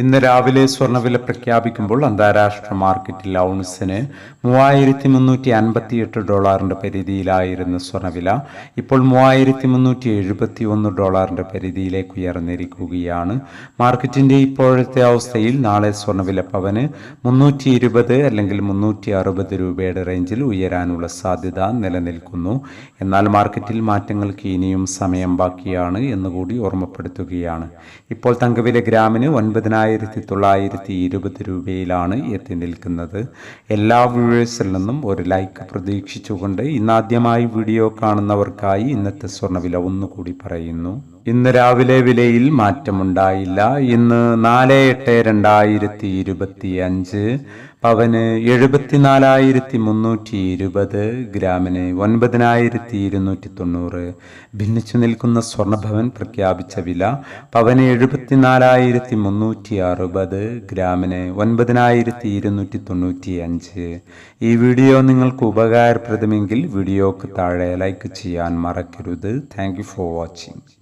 ഇന്ന് രാവിലെ സ്വർണവില പ്രഖ്യാപിക്കുമ്പോൾ അന്താരാഷ്ട്ര മാർക്കറ്റിൽ ഔൺസിന് മൂവായിരത്തി മുന്നൂറ്റി അൻപത്തി എട്ട് ഡോളറിന്റെ പരിധിയിലായിരുന്ന സ്വർണവില ഇപ്പോൾ മൂവായിരത്തി മുന്നൂറ്റി എഴുപത്തി ഒന്ന് ഡോളറിന്റെ പരിധിയിലേക്ക് ഉയർന്നിരിക്കുകയാണ്. മാർക്കറ്റിന്റെ ഇപ്പോഴത്തെ അവസ്ഥയിൽ നാളെ സ്വർണവില പവന് മുന്നൂറ്റി ഇരുപത് അല്ലെങ്കിൽ മുന്നൂറ്റി അറുപത് രൂപയുടെ റേഞ്ചിൽ ഉയരാനുള്ള സാധ്യത നിലനിൽക്കുന്നു. എന്നാൽ മാർക്കറ്റിൽ മാറ്റങ്ങൾക്ക് ഇനിയും സമയം ബാക്കിയാണ് എന്നുകൂടി ഓർമ്മപ്പെടുത്തുകയാണ്. ഇപ്പോൾ തങ്കവില ഗ്രാമിന് ഒൻപതിനായിരത്തി തൊള്ളായിരത്തി ഇരുപത് രൂപയിലാണ് എത്തി നിൽക്കുന്നത്. എല്ലാ വ്യൂവേഴ്സിൽ നിന്നും ഒരു ലൈക്ക് പ്രതീക്ഷിച്ചുകൊണ്ട് ഇന്നാദ്യമായി വീഡിയോ കാണുന്നവർക്കായി ഇന്നത്തെ സ്വർണവില ഒന്നുകൂടി പറയുന്നു. ഇന്ന് രാവിലെ വിലയിൽ മാറ്റമുണ്ടായില്ല. ഇന്ന് നാല് എട്ട് രണ്ടായിരത്തി ഇരുപത്തി അഞ്ച് പവന് എഴുപത്തിനാലായിരത്തി മുന്നൂറ്റി ഇരുപത് ഗ്രാമിന് ഒൻപതിനായിരത്തി ഇരുന്നൂറ്റി തൊണ്ണൂറ് ഭിന്നിച്ചു നിൽക്കുന്ന സ്വർണഭവൻ പ്രഖ്യാപിച്ച വില പവന് എഴുപത്തിനാലായിരത്തി മുന്നൂറ്റി അറുപത് ഗ്രാമിന് ഒൻപതിനായിരത്തി ഇരുന്നൂറ്റി തൊണ്ണൂറ്റി അഞ്ച് ഈ വീഡിയോ നിങ്ങൾക്ക് ഉപകാരപ്രദമെങ്കിൽ വീഡിയോക്ക് താഴെ ലൈക്ക് ചെയ്യാൻ മറക്കരുത്. Thank for watching.